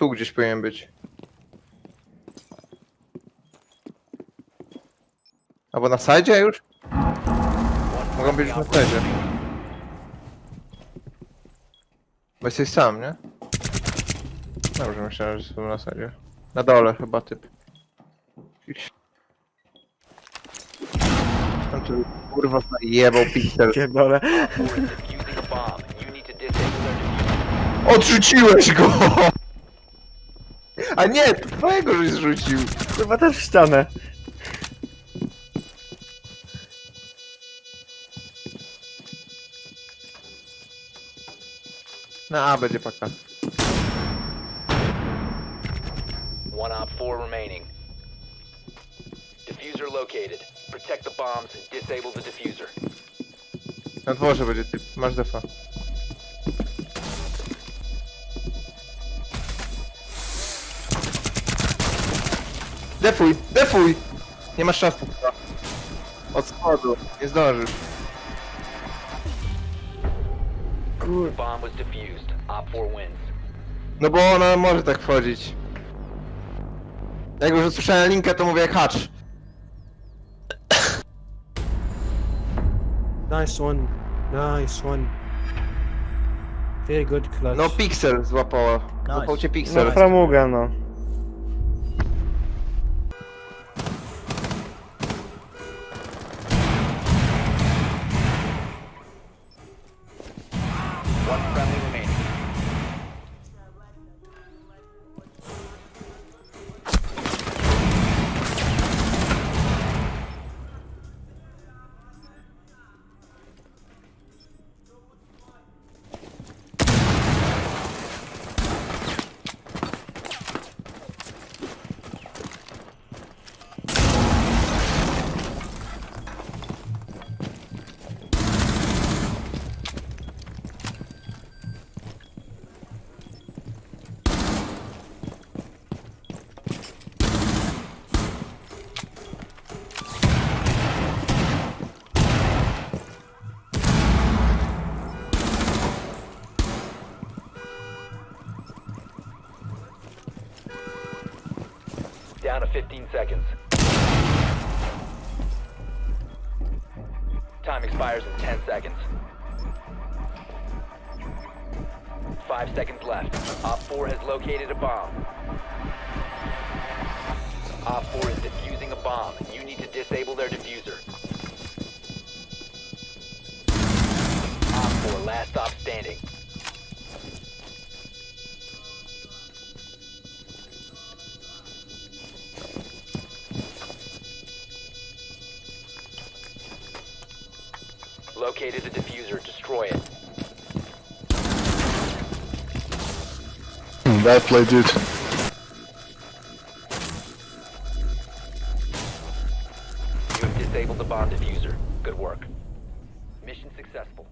Tu gdzieś powinien być. Albo na sajdzie już? Mogą być już na sajdzie. Bo jesteś sam, nie? Dobrze, myślałem, że są na sajdzie. Na dole chyba typ. Jakiś- Tam tu kurwa jebał pixel. Pierdolę. Four is defusing a bomb. You need to disable their diffuser. Odrzuciłeś go! A nie, to twojego żeś zrzucił. Chyba też w ścianę. Na A będzie paka. One op four remaining. Diffuser located. Protect the bombs and disable the diffuser. Na dworze będzie typ. Masz defa. Defuj, defuj! Nie masz czasu. Od spodu. Nie zdążysz. Kur... Bomb was defused. Op four wins. No bo ona może tak wchodzić. Jak już usłyszałem linkę, to mówię jak hacz. Nice one. Nice one. Very good clutch. No pixel złapała. Złapał cię No pixel. framuga, no. Down to 15 seconds. Time expires in 10 seconds. Five seconds left. Op 4 has located a bomb. Op 4 is defusing a bomb. You need to disable their diffuser. Op 4, last stop standing. Located the diffuser. Destroy it. Hmm, Bad play, dude. You have disabled the bomb diffuser. Good work. Mission successful.